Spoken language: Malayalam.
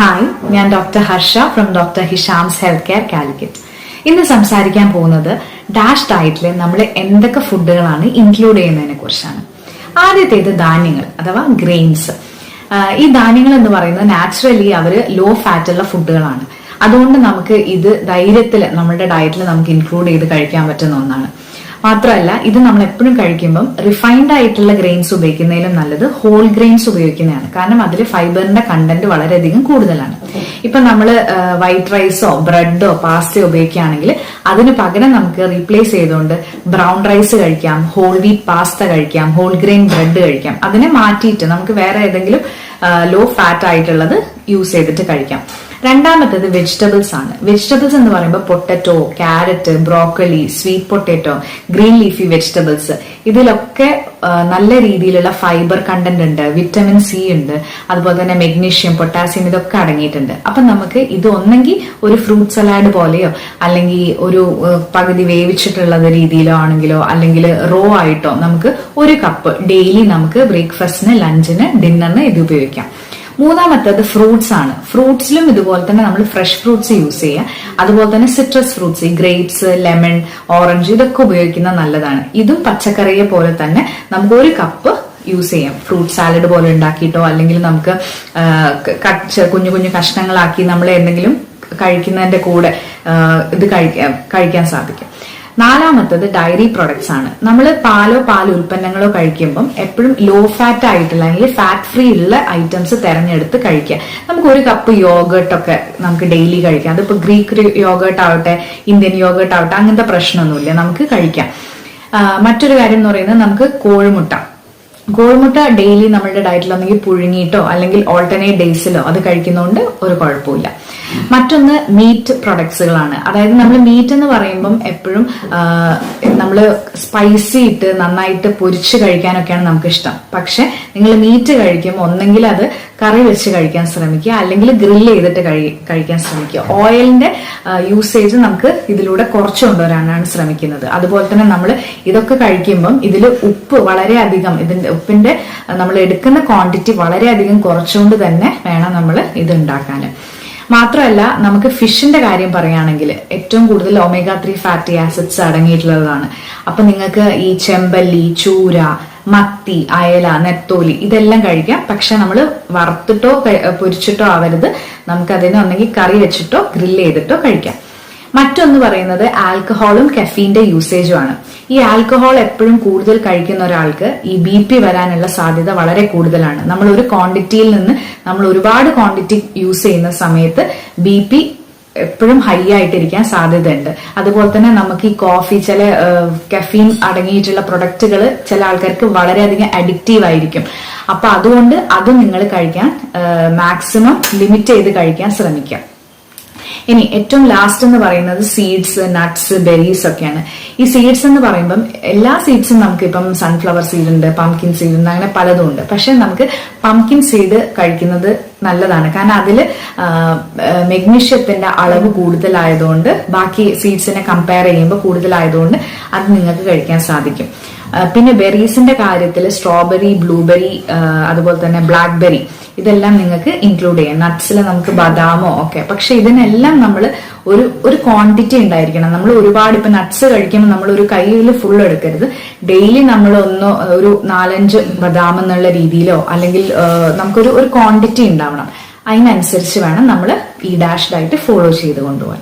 ഹായ് ഞാൻ doctor Harsha from doctor Hisham's health care Calicut ഇന്ന് സംസാരിക്കാൻ പോകുന്നത് ഡാഷ് ഡയറ്റിൽ നമ്മൾ എന്തൊക്കെ ഫുഡുകളാണ് ഇൻക്ലൂഡ് ചെയ്യുന്നതിനെ കുറിച്ചാണ്. ആദ്യത്തേത് ധാന്യങ്ങൾ അഥവാ ഗ്രെയിൻസ് ഈ ധാന്യങ്ങൾ എന്ന് പറയുന്നത് നാച്ചുറലി അവർ ലോ ഫാറ്റുള്ള ഫുഡുകളാണ്. അതുകൊണ്ട് നമുക്ക് ഇത് ധൈര്യത്തിൽ നമ്മുടെ ഡയറ്റിൽ നമുക്ക് ഇൻക്ലൂഡ് ചെയ്ത് കഴിക്കാൻ പറ്റുന്ന ഒന്നാണ്. മാത്രമല്ല ഇത് നമ്മൾ എപ്പോഴും കഴിക്കുമ്പം റിഫൈൻഡ് ആയിട്ടുള്ള ഗ്രെയിൻസ് ഉപയോഗിക്കുന്നതിലും നല്ലത് ഹോൾ ഗ്രെയിൻസ് ഉപയോഗിക്കുന്നതാണ്. കാരണം അതിൽ ഫൈബറിന്റെ കണ്ടന്റ് വളരെയധികം കൂടുതലാണ്. ഇപ്പൊ നമ്മൾ വൈറ്റ് റൈസോ ബ്രെഡോ പാസ്തയോ ഉപയോഗിക്കുകയാണെങ്കിൽ അതിന് പകരം നമുക്ക് റീപ്ലേസ് ചെയ്തുകൊണ്ട് ബ്രൗൺ റൈസ് കഴിക്കാം ഹോൾ വീറ്റ് പാസ്ത കഴിക്കാം ഹോൾ ഗ്രെയിൻ ബ്രെഡ് കഴിക്കാം. അതിനെ മാറ്റിയിട്ട് നമുക്ക് വേറെ ഏതെങ്കിലും ലോ ഫാറ്റ് ആയിട്ടുള്ളത് യൂസ് ചെയ്തിട്ട് കഴിക്കാം. രണ്ടാമത്തേത് വെജിറ്റബിൾസ് ആണ്. വെജിറ്റബിൾസ് എന്ന് പറയുമ്പോൾ potato carrot broccoli sweet potato green leafy vegetables ഇതിലൊക്കെ നല്ല രീതിയിലുള്ള ഫൈബർ കണ്ടന്റ് ഉണ്ട് വിറ്റമിൻ സി ഉണ്ട് അതുപോലെ തന്നെ മെഗ്നീഷ്യം പൊട്ടാസ്യം ഇതൊക്കെ അടങ്ങിയിട്ടുണ്ട്. അപ്പൊ നമുക്ക് ഇത് ഒന്നെങ്കിൽ ഒരു ഫ്രൂട്ട് സലാഡ് പോലെയോ അല്ലെങ്കിൽ ഒരു പകുതി വേവിച്ചിട്ടുള്ളത് രീതിയിലോ ആണെങ്കിലോ അല്ലെങ്കിൽ റോ ആയിട്ടോ നമുക്ക് ഒരു കപ്പ് ഡെയിലി നമുക്ക് ബ്രേക്ക്ഫാസ്റ്റിന് ലഞ്ചിന് ഡിന്നറിന് ഇത് ഉപയോഗിക്കാം. മൂന്നാമത്തേത് ഫ്രൂട്ട്സ് ആണ്. ഫ്രൂട്ട്സിലും ഇതുപോലെ തന്നെ നമ്മൾ ഫ്രഷ് ഫ്രൂട്ട്സ് യൂസ് ചെയ്യുക അതുപോലെ തന്നെ സിട്രസ് ഫ്രൂട്ട്സ് ഈ ഗ്രേപ്സ് ലെമൺ ഓറഞ്ച് ഇതൊക്കെ ഉപയോഗിക്കുന്നത് നല്ലതാണ്. ഇതും പച്ചക്കറിയെ പോലെ തന്നെ നമുക്ക് ഒരു കപ്പ് യൂസ് ചെയ്യാം. ഫ്രൂട്ട് സാലഡ് പോലെ ഉണ്ടാക്കിയിട്ടോ അല്ലെങ്കിൽ നമുക്ക് കച്ച് കുഞ്ഞു കുഞ്ഞു കഷ്ണങ്ങളാക്കി നമ്മൾ എന്തെങ്കിലും കഴിക്കുന്നതിന്റെ കൂടെ ഇത് കഴിക്കാൻ കഴിക്കാൻ സാധിക്കും. നാലാമത്തത് ഡയറി പ്രൊഡക്ട്സ് ആണ്. നമ്മൾ പാലോ പാൽ ഉൽപ്പന്നങ്ങളോ കഴിക്കുമ്പം എപ്പോഴും ലോ ഫാറ്റ് ആയിട്ടുള്ള അല്ലെങ്കിൽ ഫാറ്റ് ഫ്രീ ഉള്ള ഐറ്റംസ് തിരഞ്ഞെടുത്ത് കഴിക്കുക. നമുക്ക് ഒരു കപ്പ് യോഗർട്ട് ഒക്കെ നമുക്ക് ഡെയിലി കഴിക്കാം. അതിപ്പോൾ ഗ്രീക്ക് യോഗേർട്ട് ആവട്ടെ ഇന്ത്യൻ യോഗേർട്ട് ആവട്ടെ അങ്ങനത്തെ പ്രശ്നമൊന്നുമില്ല. നമുക്ക് കഴിക്കാം. മറ്റൊരു കാര്യം എന്ന് പറയുന്നത് നമുക്ക് കോഴിമുട്ട. കോഴിമുട്ട ഡെയിലി നമ്മളുടെ ഡയറ്റിൽ ഒന്നെങ്കിൽ പുഴുങ്ങിയിട്ടോ അല്ലെങ്കിൽ ഓൾട്ടർനേറ്റ് ഡേയ്സിലോ അത് കഴിക്കുന്നതുകൊണ്ട് ഒരു കുഴപ്പമില്ല മറ്റൊന്ന് മീറ്റ് പ്രൊഡക്ട്സുകളാണ് അതായത് നമ്മൾ മീറ്റ് എന്ന് പറയുമ്പം എപ്പോഴും നമ്മൾ സ്പൈസി ഇട്ട് നന്നായിട്ട് പൊരിച്ച് കഴിക്കാനൊക്കെയാണ് നമുക്ക് ഇഷ്ടം പക്ഷെ നിങ്ങൾ മീറ്റ് കഴിക്കുമ്പോൾ ഒന്നെങ്കിൽ അത് കറി വെച്ച് കഴിക്കാൻ ശ്രമിക്കുക. അല്ലെങ്കിൽ ഗ്രിൽ ചെയ്തിട്ട് കഴിക്കാൻ ശ്രമിക്കുക. ഓയിലിന്റെ യൂസേജ് നമുക്ക് ഇതിലൂടെ കുറച്ച് കൊണ്ടുവരാനാണ് ശ്രമിക്കുന്നത്. അതുപോലെ തന്നെ നമ്മൾ ഇതൊക്കെ കഴിക്കുമ്പം ഇതിൽ ഉപ്പ് വളരെയധികം ഇതിന്റെ ഉപ്പിന്റെ നമ്മൾ എടുക്കുന്ന ക്വാണ്ടിറ്റി വളരെയധികം കുറച്ചുകൊണ്ട് തന്നെ വേണം നമ്മൾ ഇത് ഉണ്ടാക്കാൻ മാത്രമല്ല നമുക്ക് ഫിഷിന്റെ കാര്യം പറയുകയാണെങ്കിൽ ഏറ്റവും കൂടുതൽ ഒമേഗ ത്രീ ഫാറ്റി ആസിഡ്സ് അടങ്ങിയിട്ടുള്ളതാണ്. അപ്പൊ നിങ്ങൾക്ക് ഈ ചെമ്പല്ലി ചൂര മത്തി അയല നെത്തോലി ഇതെല്ലാം കഴിക്കാം. പക്ഷെ നമ്മൾ വറുത്തിട്ടോ പൊരിച്ചിട്ടോ ആവരുത്. നമുക്ക് അതിനെ ഒന്നെങ്കിൽ കറി വെച്ചിട്ടോ ഗ്രില്ല് ചെയ്തിട്ടോ കഴിക്കാം. മറ്റൊന്ന് പറയുന്നത് ആൽക്കഹോളും കെഫീന്റെ യൂസേജും ആണ് ഈ ആൽക്കഹോൾ എപ്പോഴും കൂടുതൽ കഴിക്കുന്ന ഒരാൾക്ക് ഈ ബി പി വരാനുള്ള സാധ്യത വളരെ കൂടുതലാണ്. നമ്മൾ ഒരു ക്വാണ്ടിറ്റിയിൽ നിന്ന് നമ്മൾ ഒരുപാട് ക്വാണ്ടിറ്റി യൂസ് ചെയ്യുന്ന സമയത്ത് ബി പി എപ്പോഴും ഹൈ ആയിട്ടിരിക്കാൻ സാധ്യതയുണ്ട്. അതുപോലെ തന്നെ നമുക്ക് ഈ കോഫി ചില കഫീൻ അടങ്ങിയിട്ടുള്ള പ്രൊഡക്റ്റുകൾ ചില ആൾക്കാർക്ക് വളരെയധികം അഡിക്റ്റീവ് ആയിരിക്കും. അപ്പൊ അതുകൊണ്ട് അത് നിങ്ങൾ കഴിക്കാൻ മാക്സിമം ലിമിറ്റ് ചെയ്ത് കഴിക്കാൻ ശ്രമിക്കാം. ഇനി ഏറ്റവും ലാസ്റ്റ് എന്ന് പറയുന്നത് സീഡ്സ് നട്ട്സ് ബെറീസ് ഒക്കെയാണ്. ഈ സീഡ്സ് എന്ന് പറയുമ്പം എല്ലാ സീഡ്സും നമുക്ക് ഇപ്പം സൺഫ്ലവർ സീഡ് ഉണ്ട് പംകിൻ സീഡ് ഉണ്ട് അങ്ങനെ പലതും ഉണ്ട്. പക്ഷെ നമുക്ക് പംകിൻ സീഡ് കഴിക്കുന്നത് നല്ലതാണ്. കാരണം അതിൽ മെഗ്നീഷ്യത്തിന്റെ അളവ് കൂടുതലായതുകൊണ്ട് ബാക്കി സീഡ്സിനെ കമ്പയർ ചെയ്യുമ്പോൾ കൂടുതലായതുകൊണ്ട് അത് നിങ്ങൾക്ക് കഴിക്കാൻ സാധിക്കും. പിന്നെ ബെറീസിന്റെ കാര്യത്തിൽ സ്ട്രോബെറി ബ്ലൂബെറി അതുപോലെ തന്നെ ബ്ലാക്ക്ബെറി ഇതെല്ലാം നിങ്ങൾക്ക് ഇൻക്ലൂഡ് ചെയ്യാം. നട്ട്സിൽ നമുക്ക് ബദാമോ ഒക്കെ. പക്ഷെ ഇതിനെല്ലാം നമ്മൾ ഒരു ഒരു ക്വാണ്ടിറ്റി ഉണ്ടായിരിക്കണം. നമ്മൾ ഒരുപാട് ഇപ്പൊ നട്ട്സ് കഴിക്കുമ്പോൾ നമ്മൾ ഒരു കയ്യിൽ ഫുൾ എടുക്കരുത്. ഡെയിലി നമ്മൾ ഒന്നോ ഒരു നാലഞ്ച് ബദാം എന്നുള്ള രീതിയിലോ അല്ലെങ്കിൽ നമുക്കൊരു ഒരു ക്വാണ്ടിറ്റി ഉണ്ടാവണം. അതിനനുസരിച്ച് വേണം നമ്മൾ ഈ ഡാഷ് ഡയറ്റ് ഫോളോ ചെയ്ത് കൊണ്ടുപോകാൻ.